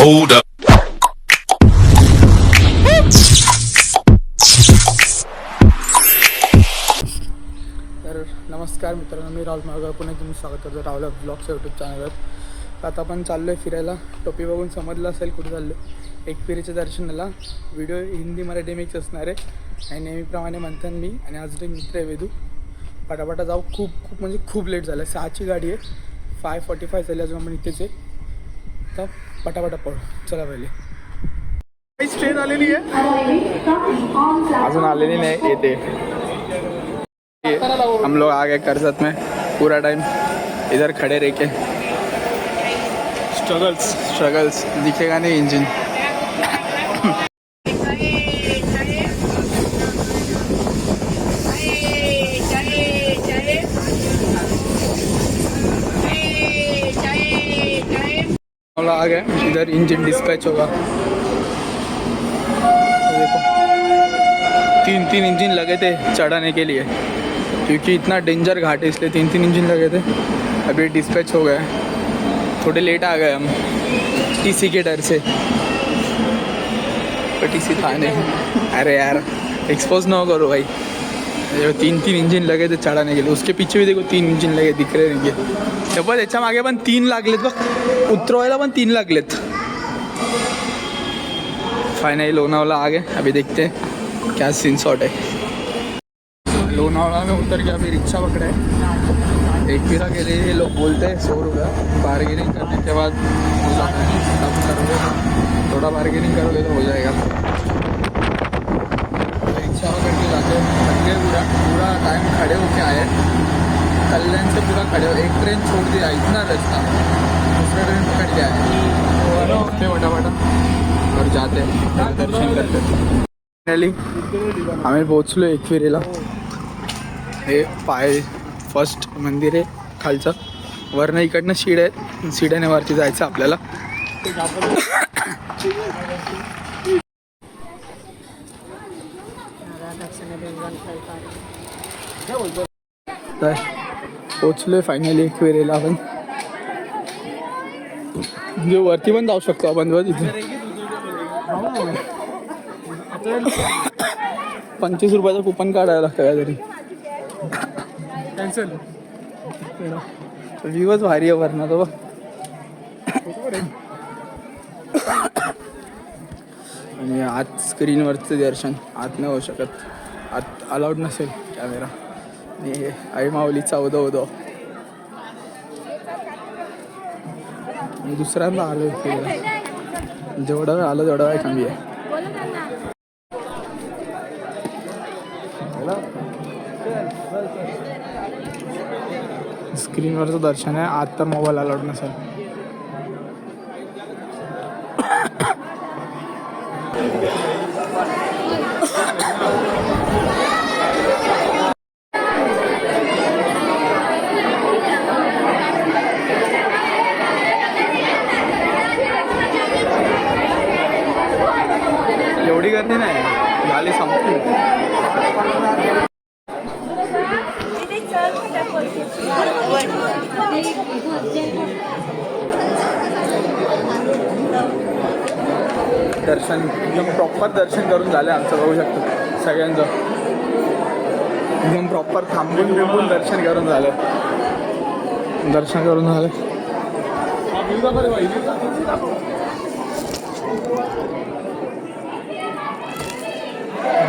Hold up. तर नमस्कार मित्रांनो मी राहुल माळगाव. पुन्हा तुम्ही स्वागत करतो राहुल ब्लॉगच्या यूट्यूब चॅनलवर तर आता आपण चाललो आहे फिरायला. टोपी बघून समजलं असेल कुठे चाललो आहे एकविरीच्या दर्शनाला. व्हिडिओ हिंदी मराठी मिक्स असणार आहे. आणि नेहमीप्रमाणे म्हणतात मी आणि आज एक मित्र आहे वेदू. पटापटा जाऊ. खूप खूप म्हणजे खूप लेट झालं आहे सहाची गाडी आहे. फाय फॉर्टी फाय झाली अजून आपण इथेच आहे. तर पटापटा पळू. चला पहिले. ट्रेन आलेली आहे. अजून आलेली नाही येते हम लोग आ गए करसत में पूरा टाइम इधर खड़े रह के. स्ट्रगल्स स्ट्रगल्स दिखेगा नहीं इंजन लोग आ गए इधर इंजन डिस्पैच होगा। देखो, तीन तीन इंजन लगे थे चढ़ाने के लिए, क्योंकि इतना डेंजर घाट है, इसलिए तीन तीन इंजन लगे थे। अभी डिस्पैच हो गए थोड़े लेट आ गए हम टीसी के डर से। पर टीसी था नहीं। अरे यार एक्सपोज ना करो भाई। ये तीन तीन इंजिन लगे थे चढाने गेले उसके पीछे भी देखो, तीन इंजिन लगे दिख रहे नाही ते पण त्याच्या मागे पण तीन लागलेत बघ उतरवायला पण तीन लागलेत फाइनली लोनावला आ गए। अभी देखते हैं क्या सीन शॉट है। लोनावला में उतर के अभी रिक्शा पकड़ा। है एक फिरा के लिए ये लोग बोलते हैं सौ रुपया बार्गेनिंग करने के बाद थोड़ा बार्गेनिंग करोगे तो हो जाएगा। के जाते. गए पूरा पूरा टाइम खड़े होके आए कल्याण से पूरा खड़े हो एक ट्रेन छोड़ दिया इतना रास्ता दूसरा ट्रेन पकड़ के आए उठते वटावटा. और जाते. हैं दर्शन करते. फायनली आम्ही पोहोचलो एकविरेला. हे पाय फर्स्ट मंदिर आहे खालचं. वरनं इकडनं शिड आहेत शिड्याने वरती जायचं आपल्याला. तर पोचलोय फायनली एकविरेला आपण. म्हणजे वरती पण जाऊ शकतो आपण बघ तिथे पंचवीस रुपयाचं कुपन काढायला लागतं काहीतरी. कॅन्सल व्ह्यूच भारी आहे वरनं तो बघ. आणि आत स्क्रीनवरचं दर्शन. आत नाही होऊ शकत. आत अलाउड नसेल कॅमेरा आणि आई माऊलीचा उदो उदो. दुसऱ्यांदा आलो इथे. जेवढं वेळ आलो तेवढं वेळ कमी आहे. स्क्रीनवरचं दर्शन आहे. आत तर मोबाईल अलाउड नसेल. एवढी गर्दी नाही. झाली संपली दर्शन एकदम प्रॉपर दर्शन करून झालं आमचं बघू शकतो. सगळ्यांचं. एकदम प्रॉपर थांबून बिंबून दर्शन करून झालं. दर्शन करून झालं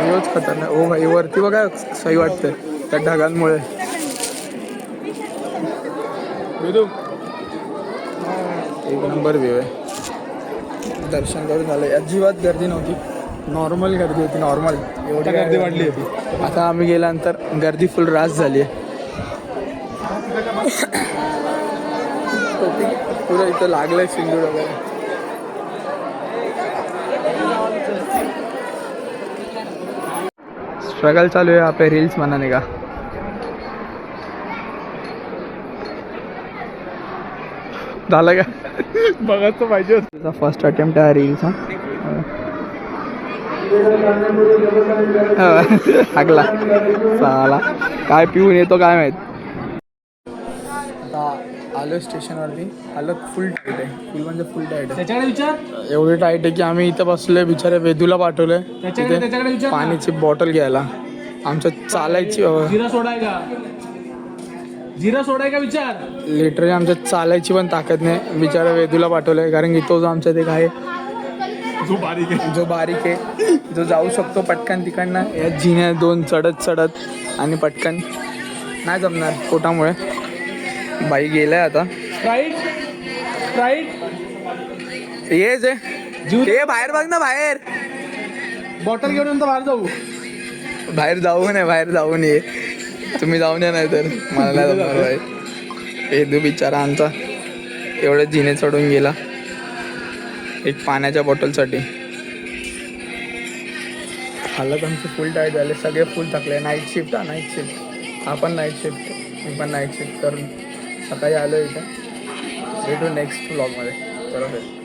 व्ह्यूच खतरनाक. ओ भाई वरती बघा सही वाटतंय त्या ढगांमुळे. एक नंबर व्ह्यू आहे. दर्शन करून झालं अजिबात गर्दी नव्हती. नॉर्मल गर्दी होती नॉर्मल एवढी गर्दी वाढली होती. आता आम्ही गेल्यानंतर गर्दी फुल रास झाली आहे. पुरं इथं लागलंय सिंदूर वगैरे. स्ट्रगल चालू आहे आपल्या रील्स बनाने का? झालं का? बघायचं पाहिजे फर्स्ट अटेम्प्ट आहे रील्स हा. हाकला चाला काय पिऊन येतो काय माहीत? आलो स्टेशनवरती. हालत फुल टाईट आहे. फुल म्हणजे फुल टाईट आहे. त्याच्याकडे विचार. एवढी टाईट आहे की आम्ही इथं बसलोय बिचारे वेदूला पाठवलंय त्याच्याकडे त्याच्याकडे तिथे विचार ना. पाण्याची बॉटल घ्यायला. आमच्या चालायची जिरा सोडाय का जिरा सोडाय का विचार. लिटरली आमच्या चालायची पण ताकद नाही. बिचारा वेदूला पाठवलंय कारण की तो जो आमच्या एक आहे. जो बारीक आहे. जो बारीक आहे. जो जाऊ शकतो पटकन तिकडनं. या जिन्या दोन चढत चढत आणि पटकन नाही जमणार पोटामुळे बाई गेलाय आता. स्प्राईट येच आहे जीव ये बाहेर बघ ना बाहेर. बॉटल घेऊन नंतर बाहेर जाऊ. बाहेर जाऊ नये बाहेर जाऊन ये तुम्ही जाऊन या नाही तर मला नाही जमणार बाहेर वेदू बिचारा आमचा. एवढे जिने चढून गेला. एक पाण्याच्या बॉटलसाठी. हालत आमचे फुल टाईट झाले. सगळे फुल थकले. नाईट शिफ्ट हा नाईट शिफ्ट हा पण नाईट शिफ्ट मी पण नाईट शिफ्ट करून. सकाळी आलो इथं. भेटू नेक्स्ट ब्लॉगमध्ये चला बरोबर